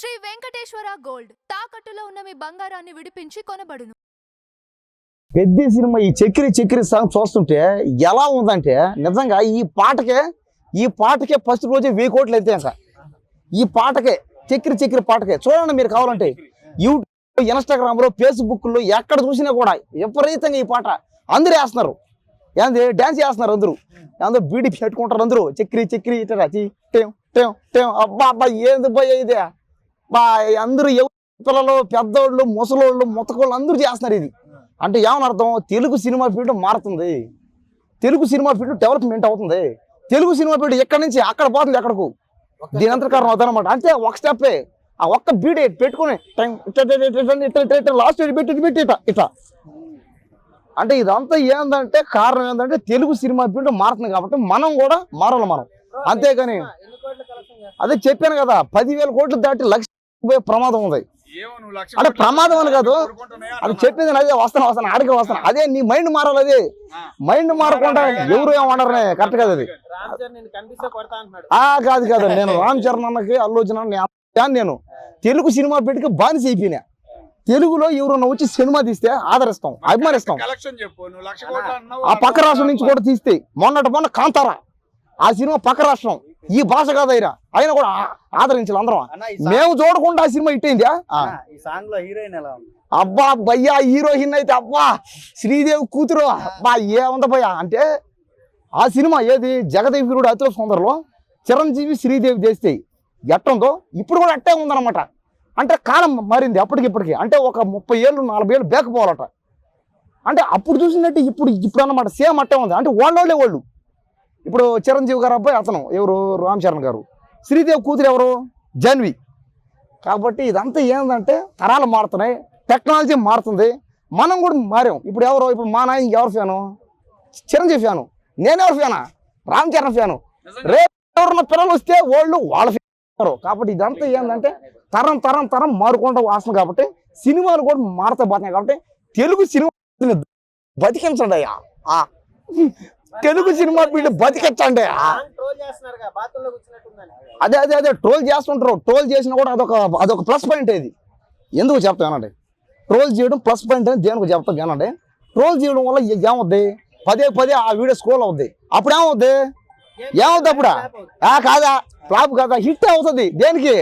Shri Venkateswara gold. తాకట్టులో ఉన్న మీ బంగారాన్ని విడిపించి కొనబడును. పెద్ద సినిమా ఈ చక్రి చక్రి సాంగ్ చూస్తుంటే ఎలా ఉందంటే నిజంగా ఈ పాటకే ఈ పాటకే ఫస్ట్ రోజే వెయ్యి కోట్లు అయితే ఈ పాటకే చక్రి చక్రి పాటకే. చూడండి మీరు కావాలంటే యూట్యూబ్ ఇన్స్టాగ్రామ్లో ఫేస్బుక్లో ఎక్కడ చూసినా కూడా విపరీతంగా ఈ పాట అందరూ వేస్తున్నారు. ఏంది? డ్యాన్స్ చేస్తున్నారు అందరూ. అందరూ బీడీ పెట్టుకుంటారు అందరూ. చక్రి చక్రి ఇట్లా టేం టేం టేం. అబ్బా అబ్బా ఏంది భయ ఇదే? అందరూ పిల్లలు పెద్దోళ్ళు ముసలోళ్ళు ముతకోళ్ళు అందరూ చేస్తున్నారు ఇది. అంటే ఏమని అర్థం తెలుగు సినిమా ఫీల్డ్ మారుతుంది. తెలుగు సినిమా ఫీల్డ్ డెవలప్మెంట్ అవుతుంది. తెలుగు సినిమా ఫీల్డ్ ఎక్కడి నుంచి? అక్కడ పోతుంది ఎక్కడకు? దీని అంతర్ కారణం అవుతానమాట అంతే ఒక స్టెప్పే ఆ ఒక్క బీడే పెట్టుకుని లాస్ట్ పెట్టి పెట్టి ఇట్లా ఇట్లా అంటే ఇదంతా ఏందంటే కారణం ఏంటంటే తెలుగు సినిమా ఫీల్డ్ మారుతుంది కాబట్టి మనం కూడా మారాలి మనం. అంతేగాని అదే చెప్పాను కదా పదివేల కోట్లు దాటి లక్ష పోయే ప్రమాదం ఉంది. అంటే ప్రమాదం అని కాదు? అది చెప్పింది అదే వస్తాను వస్తాను ఆడికి వస్తాను అదే నీ మైండ్ మారాలి అది. మైండ్ మారకుండా ఎవరు ఏమన్నారనే కరెక్ట్ కాదు అది. కాదు కాదు. నేను రామ్ చరణ్ అన్నకి అన్న నేను- తెలుగు సినిమా పెట్టుకు బానిస అయిపోయినా. తెలుగులో ఎవరన్నా వచ్చి సినిమా తీస్తే ఆదరిస్తాం అభిమానిస్తాం. కలెక్షన్ చెప్పు. నువ్వు లక్ష కోట్లు అన్నావు ఆ పక్క రాష్ట్రం నుంచి కూడా తీస్తే మొన్నటి మొన్న కాంతారా. ఆ సినిమా పక్క రాష్ట్రం. ఈ భాష కాదు అయినా. అయినా కూడా ఆదరించాలి అందరం. మేము చూడకుండా ఆ సినిమా ఇట్టయిందా ఈ సాంగ్లో హీరోయిన్ ఎలా ఉంది? అబ్బా భయ్యా హీరోయిన్ అయితే అబ్బా శ్రీదేవి కూతురు. అబ్బా ఏముంది భయ్యా? అంటే ఆ సినిమా ఏది? జగదేవిరుడు అతుల సుందరలో చిరంజీవి శ్రీదేవి చేస్తే ఎట్టుందో ఇప్పుడు కూడా అట్టే ఉందన్నమాట. అంటే కాలం మారింది అప్పటికి ఇప్పటికి. అంటే ఒక ముప్పై ఏళ్ళు నలభై ఏళ్ళు బేకపోవాలట. అంటే అప్పుడు చూసినట్టు ఇప్పుడు ఇప్పుడు అన్నమాట సేమ్ అట్టే ఉంది. అంటే వాళ్ళోళ్ళే వాళ్ళు. ఇప్పుడు చిరంజీవి గారు అబ్బాయి అతను ఎవరు? రామ్ చరణ్ గారు. శ్రీదేవి కూతురు ఎవరు? జాన్వి. కాబట్టి ఇదంతా ఏంటంటే తరాలు మారుతున్నాయి టెక్నాలజీ మారుతుంది మనం కూడా మారాం. ఇప్పుడు ఎవరు? ఇప్పుడు మా నాయన ఎవరు ఫ్యాను? చిరంజీవి ఫ్యాను. నేనెవరు ఫ్యానా? రామ్ చరణ్ ఫ్యాను. రేపు ఎవరన్నా పిల్లలు వస్తే వాళ్ళు వాళ్ళ ఫ్యాన్ కాబట్టి ఇదంతా ఏంటంటే తరం తరం తరం మారుకుంటూ వస్తుంది కాబట్టి సినిమాలు కూడా మారుతా పోతున్నాయి కాబట్టి తెలుగు సినిమా బతికించండి అయ్యా. తెలుగు సినిమా వీళ్ళు కూర్చున్నట్టుందని. అదే అదే అదే ట్రోల్ చేస్తుంటారు. ట్రోల్ చేసినా కూడా అదొక అదొక ప్లస్ పాయింట్ ఇది. ఎందుకు చెప్తానండి ట్రోల్ చేయడం ప్లస్ పాయింట్ అని దేనికి చెప్తా వినండి. ట్రోల్ చేయడం వల్ల ఏమవుద్ది? పదే పదే ఆ వీడియో స్క్రోల్ అవుద్ది. అప్పుడు ఏమవుద్ది? ఏమవుద్ది అప్పుడా? ఆ కాదా? ఫ్లాప్ కాదా? హిట్ అవుతుంది. దేనికి?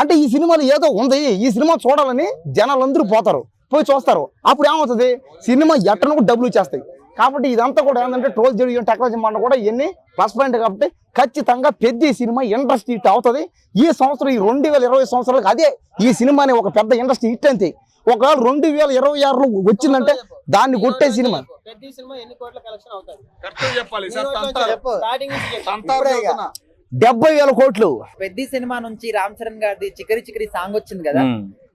అంటే ఈ సినిమాలో ఏదో ఉంది. ఈ సినిమా చూడాలని జనాలందరూ పోతారు. పోయి చూస్తారు. అప్పుడు ఏమవుతుంది? సినిమా ఎట్టను కూడా డబ్బులు ఇచ్చేస్తాయి. కాబట్టి ఇదంతా కూడా ఏంటంటే ట్రోల్ చేయడం టెక్నాలజీ మాట కూడా ఇవన్నీ ప్లస్ పాయింట్ కాబట్టి ఖచ్చితంగా పెద్ద సినిమా ఇండస్ట్రీ హిట్ అవుతుంది. ఈ సంవత్సరం ఈ రెండు వేల ఇరవై సంవత్సరాలకు అదే ఈ సినిమాని ఒక పెద్ద ఇండస్ట్రీ హిట్ అంతే. ఒకవేళ రెండు వేల ఇరవై ఆరులో వచ్చిందంటే దాన్ని కొట్టే సినిమా. డెబ్బై వేల కోట్లు. పెద్ద సినిమా నుంచి రామ్ చరణ్ గారిది చికరి చికరి సాంగ్ వచ్చింది కదా.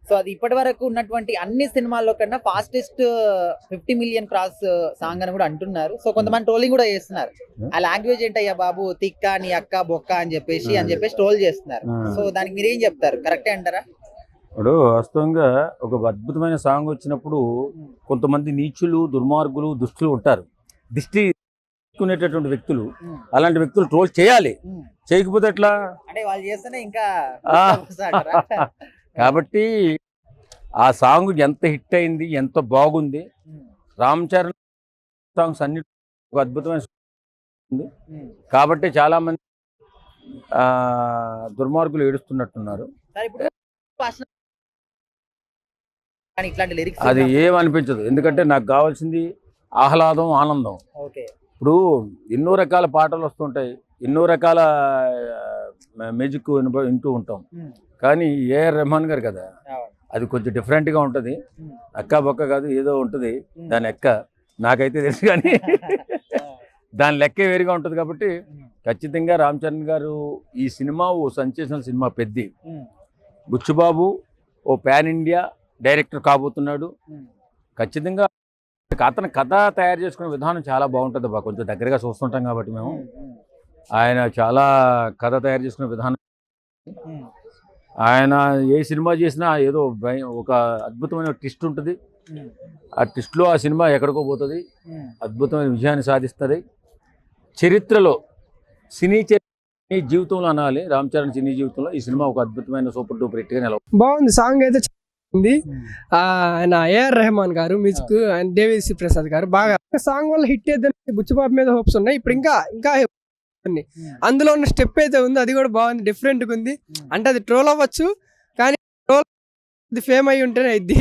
సో అది ఇప్పటి వరకు ఉన్నటువంటి అన్ని సినిమాల్లో కన్నా fastest fifty million cross song అని కూడా అంటున్నారు. సో కొంతమంది ట్రోలింగ్ కూడా చేస్తున్నారు. ఆ లాంగ్వేజ్ ఏంటయ్యా బాబు? తిక్క నీ అక్క బొక్క అని చెప్పేసి అని చెప్పేసి ట్రోల్ చేస్తున్నారు. సో దానికి మీరేం చెప్తారు? కరెక్టే అంటారా? ఇప్పుడు వాస్తవంగా ఒక అద్భుతమైన సాంగ్ వచ్చినప్పుడు కొంతమంది నీచులు దుర్మార్గులు దుష్టులు ఉంటారు. దిష్టి తీసుకునేటటువంటి వ్యక్తులు అలాంటి వ్యక్తులు ట్రోల్ చేయాలి. చేయకపోతే ఎట్లా? అంటే వాళ్ళు చేస్తేనే ఇంకా? కాబట్టి ఆ సాంగ్ ఎంత హిట్ అయింది ఎంత బాగుంది రామ్ చరణ్ సాంగ్స్ అన్ని ఒక అద్భుతమైన ఉంది. కాబట్టి చాలా మంది ఆ, దుర్మార్గులు ఏడుస్తున్నట్టున్నారు. అది ఏమనిపించదు. ఎందుకంటే నాకు కావాల్సింది ఆహ్లాదం ఆనందం. ఇప్పుడు ఎన్నో రకాల పాటలు వస్తుంటాయి ఎన్నో రకాల మ్యూజిక్ వింటూ ఉంటాం. కానీ ఏఆర్ రెహమాన్ గారు కదా అది కొంచెం డిఫరెంట్గా ఉంటుంది. అక్క బొక్క కాదు ఏదో ఉంటుంది. దాని ఎక్క నాకైతే తెలుసు కానీ దాని లెక్కే వేరుగా ఉంటుంది కాబట్టి ఖచ్చితంగా రామ్ చరణ్ గారు ఈ సినిమా ఓ సెన్సేషనల్ సినిమా పెద్ది. బుచ్చుబాబు ఓ పాన్ ఇండియా డైరెక్టర్ కాబోతున్నాడు. ఖచ్చితంగా అతను కథ తయారు చేసుకునే విధానం చాలా బాగుంటుంది బా. కొంచెం దగ్గరగా చూస్తుంటాం కాబట్టి మేము. ఆయన చాలా కథ తయారు చేసుకునే విధానం ఆయన ఏ సినిమా చేసినా ఏదో భయం- ఒక అద్భుతమైన ట్విస్ట్ ఉంటుంది. ఆ ట్విస్ట్లో ఆ సినిమా ఎక్కడికో పోతుంది. అద్భుతమైన విజయాన్ని సాధిస్తుంది. చరిత్రలో సినీ చరిత్ర జీవితంలో అనాలి. రామ్ చరణ్ సినీ జీవితంలో ఈ సినిమా ఒక అద్భుతమైన సూపర్ డూపర్ హిట్గా నిలవ బాగుంది. సాంగ్ అయితే ఉంది ఆయన ఏఆర్ రెహమాన్ గారు మ్యూజిక్ ఆయన దేవిశ్రీ ప్రసాద్ గారు బాగా సాంగ్ వల్ల హిట్ అయితే బుచ్చిబాబు మీద హోప్స్ ఉన్నాయి. ఇప్పుడు ఇంకా ఇంకా ఉంది. అందులో ఉన్న స్టెప్ అయితే ఉంది అది కూడా బాగుంది డిఫరెంట్గా ఉంది. అంటే అది ట్రోల్ అవ్వచ్చు కానీ ట్రోల్ ఫేమ్ అయి ఉంటేనే ఇది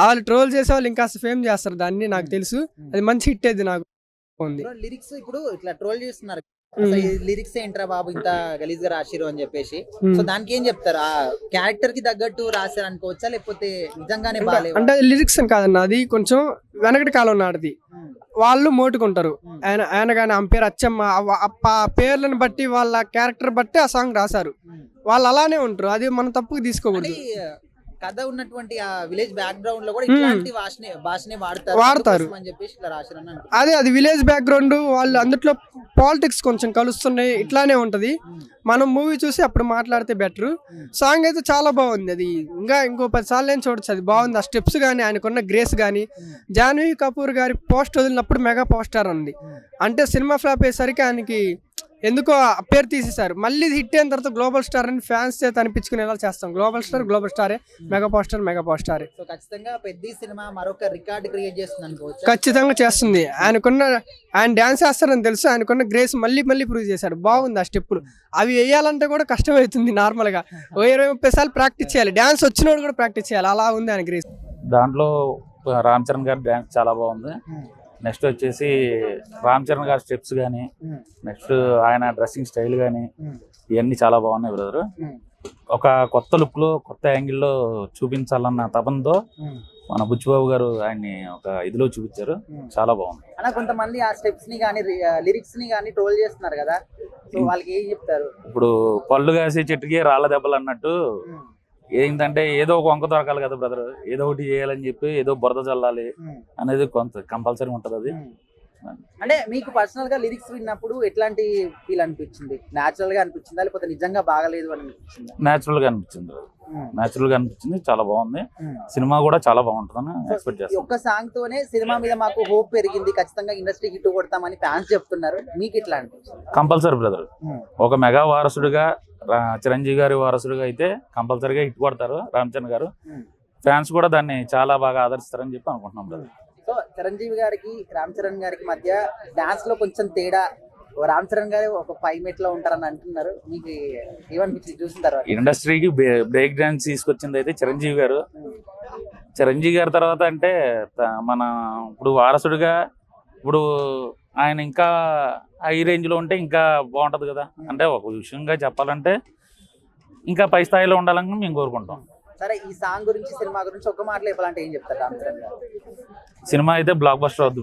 వాళ్ళు ట్రోల్ చేసే వాళ్ళు ఇంకా ఫేమ్ చేస్తారు దాన్ని నాకు తెలుసు. అది మంచి హిట్ అయితే నాకు ఉంది లిరిక్స్ ఇప్పుడు ఇట్లా ట్రోల్ చేస్తున్నారు. లిరిక్స్ ఏంట్రా బాబు ఇంత గలీజ్గా రాసిరు అని చెప్పేసి. సో దానికి ఏం చెప్తారు? ఆ క్యారెక్టర్కి తగ్గట్టు రాశారు అనుకోవచ్చా లేకపోతే నిజంగానే బాగాలేవా? అంటే లిరిక్స్ అని కాదన్న అది కొంచెం వెనకటి కాలం నాటిది. వాళ్ళు మోటుకుంటారు. ఆయన ఆయన కానీ ఆమె పేరు అచ్చమ్మ ఆ పేర్లను బట్టి వాళ్ళ క్యారెక్టర్ బట్టి ఆ సాంగ్ రాశారు. వాళ్ళు అలానే ఉంటారు అది మనం తప్పుకు తీసుకోకూడదు కథ ఉన్నటువంటి ఆ విలేజ్ బ్యాక్ గ్రౌండ్లో కూడా. ఇట్లాంటి భాషనే భాషనే వాడతారు వాడతారు. అని చెప్పేసి ఇట్లా రాశారు. అదే అది విలేజ్ బ్యాక్గ్రౌండ్ వాళ్ళు అందులో పాలిటిక్స్ కొంచెం కలుస్తున్నాయి ఇట్లానే ఉంటది. మనం మూవీ చూసి అప్పుడు మాట్లాడితే బెటర్. సాంగ్ అయితే చాలా బాగుంది అది ఇంకా ఇంకో పది సార్లు ఏం చూడొచ్చు అది బాగుంది ఆ స్టెప్స్ కానీ ఆయనకున్న గ్రేస్ కానీ ఉమ్. జాహ్నవి కపూర్ గారి పోస్ట్ వదిలినప్పుడు మెగా పోస్టర్ ఉంది. అంటే సినిమా ఫ్లాప్ అయ్యేసరికి ఆయనకి ఎందుకో ఆ పేరు తీసేశారు. మళ్ళీ హిట్ అయిన తర్వాత గ్లోబల్ స్టార్ అని ఫ్యాన్స్ చేత అనిపించుకునేలా చేస్తాం. Global star global స్టారే mega poster mega poster so ఖచ్చితంగా పెద్ద సినిమా మరొక రికార్డ్ క్రియేట్ చేస్తుంది అనుకోవచ్చు. ఖచ్చితంగా చేస్తుంది. ఆయనకున్న ఆయన డ్యాన్స్ చేస్తారని తెలుసు. ఆయనకున్న గ్రేస్ మళ్ళీ మళ్ళీ ప్రూవ్ చేశాడు. బాగుంది ఆ స్టెప్పులు. అవి వేయాలంటే కూడా కష్టమవుతుంది నార్మల్గా. ఓ ఇరవై ముప్పై సార్లు ప్రాక్టీస్ చేయాలి. డ్యాన్స్ వచ్చినోడు కూడా ప్రాక్టీస్ చేయాలి. అలా ఉంది ఆయన గ్రేస్. దాంట్లో రామ్ చరణ్ గారి డ్యాన్స్ చాలా బాగుంది. నెక్స్ట్ వచ్చేసి రామ్ చరణ్ గారి స్టెప్స్ కానీ. నెక్స్ట్ ఆయన డ్రెస్సింగ్ స్టైల్ కానీ. ఇవన్నీ చాలా బాగున్నాయి బ్రదర్. ఒక కొత్త లుక్లో కొత్త యాంగిల్లో చూపించాలన్న తపనతో మన బుచ్చిబాబు గారు ఆయన్ని ఒక ఇదిలో చూపించారు. చాలా బాగుంది అలా కొంతమంది ఆ స్టెప్స్ని కానీ లిరిక్స్ని కానీ ట్రోల్ చేస్తున్నారు కదా సో వాళ్ళకి ఏం చెప్తారు ఇప్పుడు పళ్ళు కాసే చెట్టుకి రాళ్ళ దెబ్బలు అన్నట్టు ఏంటంటే ఏదో ఒక వంక దొరకాలి కదా బ్రదర్ ఏదో ఒకటి చేయాలని చెప్పి ఏదో బురద చల్లాలి అనేది కొంత కంపల్సరీ ఉంటది అది. అంటే మీకు పర్సనల్గా లిరిక్స్ విన్నప్పుడు ఎట్లాంటి ఫీల్ అనిపించింది? నాచురల్గా అనిపించిందా? లేకపోతే నిజంగా బాగలేదు అని అనిపించిందా? నేచురల్గా అనిపించింది నేచురల్గా అనిపించింది. చాలా బాగుంది. సినిమా కూడా చాలా బాగుంటుందని ఎక్స్పెక్ట్ చేస్తాను ఒక్క సాంగ్ తోనే సినిమా మీద మాకు హోప్ పెరిగింది. ఖచ్చితంగా ఇండస్ట్రీ హిట్ కొడతామని ఫ్యాన్స్ చెప్తున్నారు. మీకు ఇట్లా కంపల్సరీ బ్రదర్. ఒక మెగా వారసుడిగా చిరంజీవి గారి వారసుడిగా అయితే కంపల్సరీగా హిట్ కొడతారు రామ్ చరణ్ గారు. Hmm. ఫ్యాన్స్ కూడా దాన్ని చాలా బాగా ఆదరిస్తారని చెప్పి అనుకుంటున్నాం బ్రదర్. సో చిరంజీవి గారికి రామ్ చరణ్ గారికి మధ్య డాన్స్లో కొంచెం తేడా రామ్ చరణ్ గారు ఒక ఫైవ్ మినిట్లో ఉంటారని అంటున్నారు. మీకు ఏమనిపించింది? చూసిన తర్వాత? ఇండస్ట్రీకి బ్రేక్ డాన్స్ తీసుకొచ్చింది అయితే చిరంజీవి గారు. చిరంజీవి గారి తర్వాత అంటే మన ఇప్పుడు వారసుడిగా ఇప్పుడు ఆయన ఇంకా హై రేంజ్లో ఉంటే ఇంకా బాగుంటది కదా. అంటే ఒక విషయంగా చెప్పాలంటే ఇంకా పై స్థాయిలో ఉండాలని మేము కోరుకుంటాం. సరే ఈ సాంగ్ గురించి సినిమా గురించి ఒక మాటలో చెప్పాలంటే ఏం చెప్తారు సినిమా అయితే బ్లాక్ బస్టర్ అవుద్ది